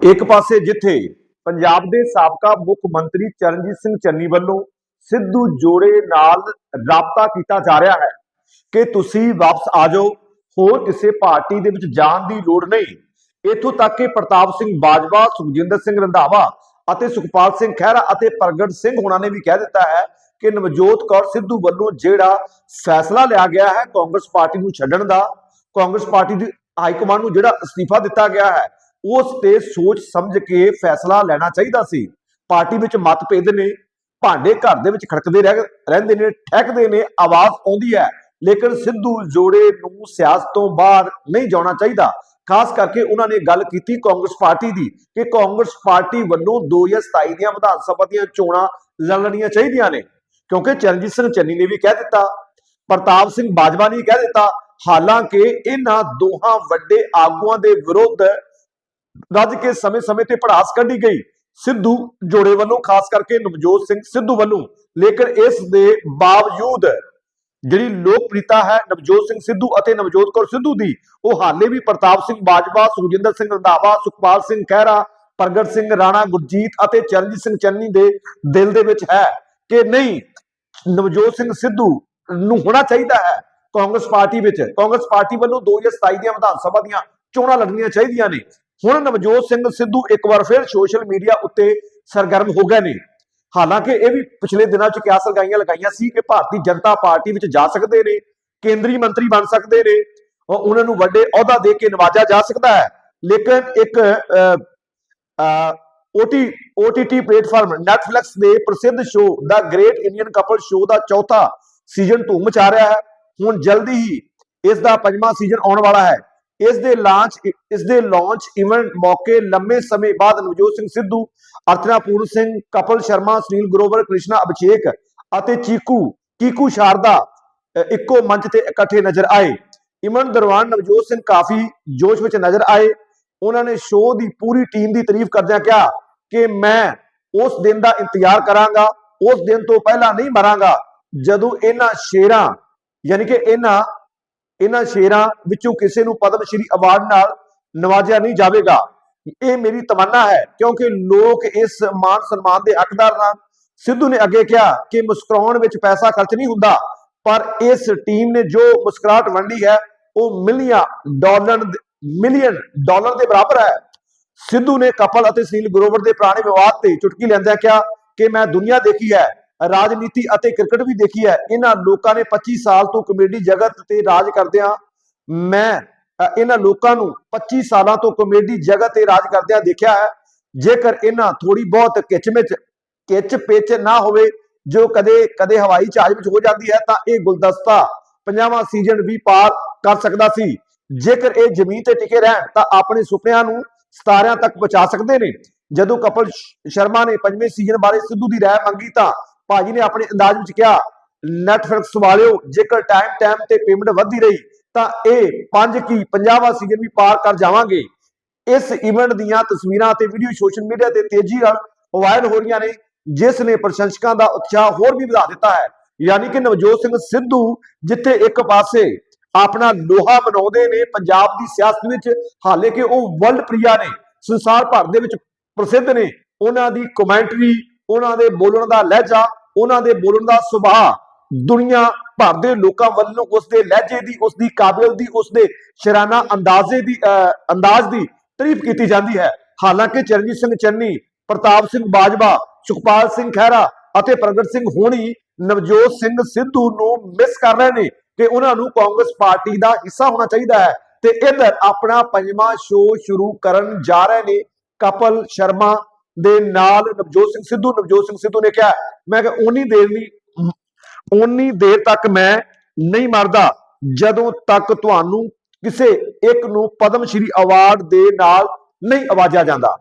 ਇੱਕ ਪਾਸੇ ਜਿੱਥੇ ਪੰਜਾਬ ਦੇ ਸਾਬਕਾ ਮੁੱਖ ਮੰਤਰੀ ਚਰਨਜੀਤ ਸਿੰਘ ਚੰਨੀ ਵੱਲੋਂ ਸਿੱਧੂ ਜੋੜੇ ਨਾਲ ਰਾਬਤਾ ਕੀਤਾ ਜਾ ਰਿਹਾ ਹੈ ਕਿ ਤੁਸੀਂ ਵਾਪਸ ਆ ਜਾਓ, ਹੋਰ ਕਿਸੇ ਪਾਰਟੀ ਦੇ ਵਿੱਚ ਜਾਣ ਦੀ ਲੋੜ ਨਹੀਂ। ਇੱਥੋਂ ਤੱਕ ਕਿ ਪ੍ਰਤਾਪ ਸਿੰਘ ਬਾਜਵਾ, ਸੁਖਜਿੰਦਰ ਸਿੰਘ ਰੰਧਾਵਾ ਅਤੇ ਸੁਖਪਾਲ ਸਿੰਘ ਖਹਿਰਾ ਅਤੇ ਪ੍ਰਗਟ ਸਿੰਘ ਹੋਣਾ ਨੇ ਵੀ ਕਹਿ ਦਿੱਤਾ ਹੈ ਕਿ ਨਵਜੋਤ ਕੌਰ ਸਿੱਧੂ ਵੱਲੋਂ ਜਿਹੜਾ ਫੈਸਲਾ ਲਿਆ ਗਿਆ ਹੈ ਕਾਂਗਰਸ ਪਾਰਟੀ ਨੂੰ ਛੱਡਣ ਦਾ, ਕਾਂਗਰਸ ਪਾਰਟੀ ਦੀ ਹਾਈ ਨੂੰ ਜਿਹੜਾ ਅਸਤੀਫਾ ਦਿੱਤਾ ਗਿਆ ਹੈ ਉਸ ਤੇ ਸੋਚ ਸਮਝ ਕੇ ਫੈਸਲਾ ਲੈਣਾ ਚਾਹੀਦਾ ਸੀ। ਪਾਰਟੀ ਵਿੱਚ ਮਤਭੇਦ ਨੇ, ਭਾਂਡੇ ਘਰ ਦੇ ਵਿੱਚ ਖੜਕਦੇ ਰਹਿ- ਰਹਿੰਦੇ ਨੇ, ਠਹਿਕਦੇ ਨੇ, ਆਵਾਜ਼ ਆਉਂਦੀ ਹੈ। ਲੇਕਿਨ ਸਿੱਧੂ ਜੋੜੇ ਨੂੰ ਸਿਆਸਤ ਤੋਂ ਬਾਹਰ ਨਹੀਂ ਜਾਣਾ ਚਾਹੀਦਾ। ਖਾਸ ਕਰਕੇ ਉਹਨਾਂ ਨੇ ਗੱਲ ਕੀਤੀ ਕਾਂਗਰਸ ਪਾਰਟੀ ਦੀ ਕਿ ਕਾਂਗਰਸ ਪਾਰਟੀ ਵੱਲੋਂ 2027 ਦੀਆਂ ਵਿਧਾਨ ਸਭਾ ਦੀਆਂ ਚੋਣਾਂ ਲੜਨੀਆਂ ਚਾਹੀਦੀਆਂ ਨੇ। ਕਿਉਂਕਿ ਚਰਨਜੀਤ ਸਿੰਘ ਚੰਨੀ ਨੇ ਵੀ ਕਹਿ ਦਿੱਤਾ, ਪ੍ਰਤਾਪ ਸਿੰਘ ਬਾਜਵਾ ਨੇ ਕਹਿ ਦਿੱਤਾ, ਹਾਲਾਂਕਿ ਇਹਨਾਂ ਦੋਹਾਂ ਵੱਡੇ ਆਗੂਆਂ ਦੇ ਵਿਰੁੱਧ ਰੱਜ ਕੇ ਸਮੇਂ-ਸਮੇਂ ਤੇ ਪੜਾਸ ਕੱਢੀ ਗਈ। ਸਿੱਧੂ ਜੋੜੇ ਵੱਲੋਂ, ਖਾਸ ਕਰਕੇ ਨਵਜੋਤ ਸਿੰਘ ਸਿੱਧੂ ਵੱਲੋਂ। ਲੇਕਿਨ ਇਸ ਦੇ ਬਾਵਜੂਦ ਜਿਹੜੀ ਲੋਕਪ੍ਰਿਯਤਾ ਹੈ ਨਵਜੋਤ ਸਿੰਘ ਸਿੱਧੂ ਅਤੇ ਨਵਜੋਤ ਕੌਰ ਸਿੱਧੂ ਦੀ, ਉਹ ਹਾਲੇ ਵੀ ਪ੍ਰਤਾਪ ਸਿੰਘ ਬਾਜਵਾ, ਸੁਖਜਿੰਦਰ ਸਿੰਘ ਰੰਧਾਵਾ, ਸੁਖਪਾਲ ਸਿੰਘ ਖਹਿਰਾ, ਪ੍ਰਗਟ ਸਿੰਘ ਰਾਣਾ, ਗੁਰਜੀਤ ਅਤੇ ਚਰਨਜੀਤ ਸਿੰਘ ਚੰਨੀ ਦੇ ਦਿਲ ਦੇ ਵਿੱਚ ਹੈ ਕਿ ਨਹੀਂ, ਨਵਜੋਤ ਸਿੰਘ ਸਿੱਧੂ ਨੂੰ ਹੋਣਾ ਚਾਹੀਦਾ ਹੈ ਕਾਂਗਰਸ ਪਾਰਟੀ ਵਿੱਚ। ਕਾਂਗਰਸ ਪਾਰਟੀ ਵੱਲੋਂ 2027 ਦੀਆਂ ਵਿਧਾਨ ਸਭਾ ਦੀਆਂ ਚੋਣਾਂ ਲੜਨੀਆਂ ਚਾਹੀਦੀਆਂ ਨੇ। ਹੁਣ ਨਵਜੋਤ ਸਿੰਘ ਸਿੱਧੂ ਇੱਕ ਵਾਰ ਫਿਰ ਸੋਸ਼ਲ ਮੀਡੀਆ ਉੱਤੇ ਸਰਗਰਮ ਹੋ ਗਏ ਨੇ। ਹਾਲਾਂਕਿ ਇਹ ਵੀ ਪਿਛਲੇ ਦਿਨਾਂ 'ਚ ਕਿਆਸ ਲਗਾਈਆਂ ਲਗਾਈਆਂ ਸੀ ਕਿ ਭਾਰਤੀ ਜਨਤਾ ਪਾਰਟੀ ਵਿੱਚ ਜਾ ਸਕਦੇ ਨੇ, ਕੇਂਦਰੀ ਮੰਤਰੀ ਬਣ ਸਕਦੇ ਨੇ, ਔਰ ਉਹਨਾਂ ਨੂੰ ਵੱਡੇ ਅਹੁਦਾ ਦੇ ਕੇ ਨਵਾਜਿਆ ਜਾ ਸਕਦਾ ਹੈ। ਲੇਕਿਨ ਇੱਕ ਓਟੀ OTT ਪਲੇਟਫਾਰਮ Netflix ਦੇ ਪ੍ਰਸਿੱਧ ਸ਼ੋਅ ਦਾ ਗ੍ਰੇਟ ਇੰਡੀਅਨ ਕਪਲ ਸ਼ੋਅ ਦਾ ਚੌਥਾ ਸੀਜ਼ਨ ਧੂਮ ਮਚਾ ਰਿਹਾ ਹੈ। ਹੁਣ ਜਲਦੀ ਹੀ ਇਸ ਦਾ ਪੰਜਵਾਂ ਸੀਜ਼ਨ ਆਉਣ ਵਾਲਾ ਹੈ। ਇਸ ਦੇ ਲਾਂਚ ਇਸ ਦੇ ਲਾਂਚ ਇਵੈਂਟ ਮੌਕੇ ਲੰਮੇ ਸਮੇਂ ਬਾਅਦ ਨਵਜੋਤ ਸਿੰਘ ਸਿੱਧੂ ਅਰਚਨਾ ਪੂਰਨ ਸਿੰਘ, ਕਪਲ ਸ਼ਰਮਾ, ਸੁਨੀਲ ਗਰੋਵਰ, ਕ੍ਰਿਸ਼ਨਾ ਅਭਿਸ਼ੇਕ ਅਤੇ ਚੀਕੂ ਕੀਕੂ ਸ਼ਾਰਦਾ ਇੱਕੋ ਮੰਚ ਤੇ ਇਕੱਠੇ ਨਜ਼ਰ ਆਏ। ਇਮਨ ਦਰਵਾਨ, ਨਵਜੋਤ ਸਿੰਘ ਕਾਫੀ ਜੋਸ਼ ਵਿੱਚ ਨਜ਼ਰ ਆਏ। ਉਹਨਾਂ ਨੇ ਸ਼ੋਅ ਦੀ ਪੂਰੀ ਟੀਮ ਦੀ ਤਾਰੀਫ ਕਰਦਿਆਂ ਕਿਹਾ ਕਿ ਮੈਂ ਉਸ ਦਿਨ ਦਾ ਇੰਤਜ਼ਾਰ ਕਰਾਂਗਾ, ਉਸ ਦਿਨ ਤੋਂ ਪਹਿਲਾਂ ਨਹੀਂ ਮਰਾਂਗਾ। ਜਦੋਂ ਇਹਨਾਂ ਸ਼ੇਰਾਂ, ਯਾਨੀ ਕਿ ਇਹਨਾਂ ਇਹਨਾਂ ਸ਼ੇਰਾਂ ਵਿੱਚੋਂ ਕਿਸੇ ਨੂੰ ਪਦਮ ਸ਼੍ਰੀ ਅਵਾਰਡ ਨਾਲ ਨਵਾਜਿਆ ਨਹੀਂ ਜਾਵੇਗਾ। ਇਹ ਮੇਰੀ ਤਮੰਨਾ ਹੈ, ਕਿਉਂਕਿ ਲੋਕ ਇਸ ਮਾਨ ਸਨਮਾਨ ਦੇ ਹੱਕਦਾਰ ਹਨ ਸਿੱਧੂ ਨੇ ਅੱਗੇ ਕਿਹਾ ਕਿ ਮੁਸਕਰਾਉਣ ਵਿੱਚ ਪੈਸਾ ਖਰਚ ਨਹੀਂ ਹੁੰਦਾ, ਪਰ ਇਸ ਟੀਮ ਨੇ ਜੋ ਮੁਸਕਰਾਹਟ ਵੰਡੀ ਹੈ, ਉਹ ਮਿਲੀਅਨ ਡਾਲਰ ਮਿਲੀਅਨ ਡਾਲਰ ਦੇ ਬਰਾਬਰ ਹੈ। ਸਿੱਧੂ ਨੇ ਕਪਲ ਅਤੇ ਸੁਨੀਲ ਗਰੋਵਰ ਦੇ ਪੁਰਾਣੇ ਵਿਵਾਦ ਤੇ ਚੁਟਕੀ ਲੈਂਦਿਆਂ ਕਿਹਾ ਕਿ ਮੈਂ ਦੁਨੀਆ ਦੇਖੀ ਹੈ ਰਾਜਨੀਤੀ ਅਤੇ ਕ੍ਰਿਕਟ ਵੀ ਦੇਖੀ ਹੈ। ਇਹਨਾਂ ਲੋਕਾਂ ਨੇ 25 ਸਾਲ ਤੋਂ ਕਮੇਡੀ ਜਗਤ ਤੇ ਰਾਜ ਕਰਦਿਆਂ ਮੈਂ ਇਹਨਾਂ ਲੋਕਾਂ ਨੂੰ 25 ਸਾਲਾਂ ਤੋਂ ਕਮੇਡੀ ਜਗਤ ਤੇ ਰਾਜ ਕਰਦਿਆਂ ਦੇਖਿਆ ਹੈ। ਜੇਕਰ ਇਹਨਾਂ ਥੋੜੀ ਬਹੁਤ ਕਿਚ ਕਿਚ ਪਿਚ ਨਾ ਹੋਵੇ, ਜੋ ਕਦੇ ਕਦੇ ਹਵਾਈ ਜਹਾਜ਼ ਵਿੱਚ ਹੋ ਜਾਂਦੀ ਹੈ, ਤਾਂ ਇਹ ਗੁਲਦਸਤਾ ਪੰਜਾਵਾਂ ਸੀਜ਼ਨ ਵੀ ਪਾਰ ਕਰ ਸਕਦਾ ਸੀ। ਜੇਕਰ ਇਹ ਜ਼ਮੀਨ ਤੇ ਟਿਕੇ ਰਹਿਣ, ਤਾਂ ਆਪਣੇ ਸੁਪਨਿਆਂ ਨੂੰ ਸਤਾਰਿਆਂ ਤੱਕ ਪਹੁੰਚਾ ਸਕਦੇ ਨੇ। ਜਦੋਂ ਕਪਲ ਸ਼ਰਮਾ ਨੇ ਪੰਜਵੇਂ ਸੀਜ਼ਨ ਬਾਰੇ ਸਿੱਧੂ ਦੀ ਰਾਏ ਮੰਗੀ, ਤਾਂ ਭਾਜੀ ਨੇ ਆਪਣੇ ਅੰਦਾਜ਼ ਵਿੱਚ ਕਿਹਾ ਨੈਟਫਲਿਕਸ ਵਾਲਿਓ ਜੇਕਰ ਟਾਈਮ ਟਾਈਮ ਤੇ ਪੇਮੈਂਟ ਵਧਦੀ ਰਹੀ, ਤਾਂ ਇਹ ਪੰਜ ਕੀ 50ਵਾਂ ਸੀਜ਼ਨ ਵੀ ਪਾਰ ਕਰ ਜਾਵਾਂਗੇ। ਇਸ ਇਵੈਂਟ ਦੀਆਂ ਤਸਵੀਰਾਂ ਤੇ ਵੀਡੀਓ ਸੋਸ਼ਲ ਮੀਡੀਆ ਤੇ ਤੇਜ਼ੀ ਨਾਲ ਵਾਇਰਲ ਹੋ ਰਹੀਆਂ ਨੇ, ਜਿਸ ਨੇ ਪ੍ਰਸ਼ੰਸਕਾਂ ਦਾ ਉਤਸ਼ਾਹ ਹੋਰ ਵੀ ਵਧਾ ਦਿੱਤਾ ਹੈ। ਯਾਨੀ ਕਿ ਨਵਜੋਤ ਸਿੰਘ ਸਿੱਧੂ ਜਿੱਥੇ ਇੱਕ ਪਾਸੇ ਆਪਣਾ ਲੋਹਾ ਬਣਾਉਂਦੇ ਨੇ, ਪੰਜਾਬ ਦੀ ਸਿਆਸਤ ਵਿੱਚ, ਹਾਲੇ ਕਿ ਉਹ ਵਰਲਡ ਪ੍ਰਿਆ ਨੇ, ਸੰਸਾਰ ਭਰ ਦੇ ਵਿੱਚ ਪ੍ਰਸਿੱਧ ਨੇ, ਉਹਨਾਂ ਦੀ ਕਮੈਂਟਰੀ ਉਹਨਾਂ ਦੇ ਬੋਲਣ ਦਾ ਲਹਿਜਾ, ਉਹਨਾਂ ਦੇ ਬੋਲਣ ਦਾ ਸੁਭਾਅ ਦੁਨੀਆ ਭਰ ਦੇ ਲੋਕਾਂ ਵੱਲੋਂ ਉਸ ਦੇ ਲਹਿਜੇ ਦੀ, ਉਸ ਦੀ ਕਾਬਿਲ ਦੀ, ਉਸ ਦੇ ਸ਼ਰਾਨਾ ਅੰਦਾਜ਼ੇ ਦੀ ਅੰਦਾਜ਼ ਦੀ ਤਾਰੀਫ ਕੀਤੀ ਜਾਂਦੀ ਹੈ। ਹਾਲਾਂਕਿ ਚਰਨਜੀਤ ਸਿੰਘ ਚੰਨੀ, ਪ੍ਰਤਾਪ ਸਿੰਘ ਬਾਜਵਾ, ਸੁਖਪਾਲ ਸਿੰਘ ਖਹਿਰਾ ਅਤੇ ਪ੍ਰਗਟ ਸਿੰਘ ਹੋਣੀ, ਨਵਜੋਤ ਸਿੰਘ ਸਿੱਧੂ ਨੂੰ ਮਿਸ ਕਰ ਰਹੇ ਨੇ ਕਿ ਉਹਨਾਂ ਨੂੰ ਕਾਂਗਰਸ ਪਾਰਟੀ ਦਾ ਹਿੱਸਾ ਹੋਣਾ ਚਾਹੀਦਾ ਹੈ। ਤੇ ਇਧਰ ਆਪਣਾ ਪੰਜਵਾਂ ਸ਼ੋਅ ਸ਼ੁਰੂ ਕਰਨ ਜਾ ਰਹੇ ਨੇ ਕਪਲ ਸ਼ਰਮਾ ਦੇ ਨਾਲ ਨਵਜੋਤ ਸਿੰਘ ਸਿੱਧੂ, ਨਵਜੋਤ ਸਿੰਘ ਸਿੱਧੂ ਨੇ ਕਿਹਾ, ਮੈਂ ਕਿ ਉਨੀ ਦੇਰ ਨਹੀਂ ਉਨੀ ਦੇਰ ਤੱਕ ਮੈਂ ਨਹੀਂ ਮਰਦਾ, ਜਦੋਂ ਤੱਕ ਤੁਹਾਨੂੰ ਕਿਸੇ ਇੱਕ ਨੂੰ ਪਦਮ ਸ਼੍ਰੀ ਅਵਾਰਡ ਦੇ ਨਾਲ ਨਹੀਂ ਆਵਾਜ਼ਿਆ ਜਾਂਦਾ।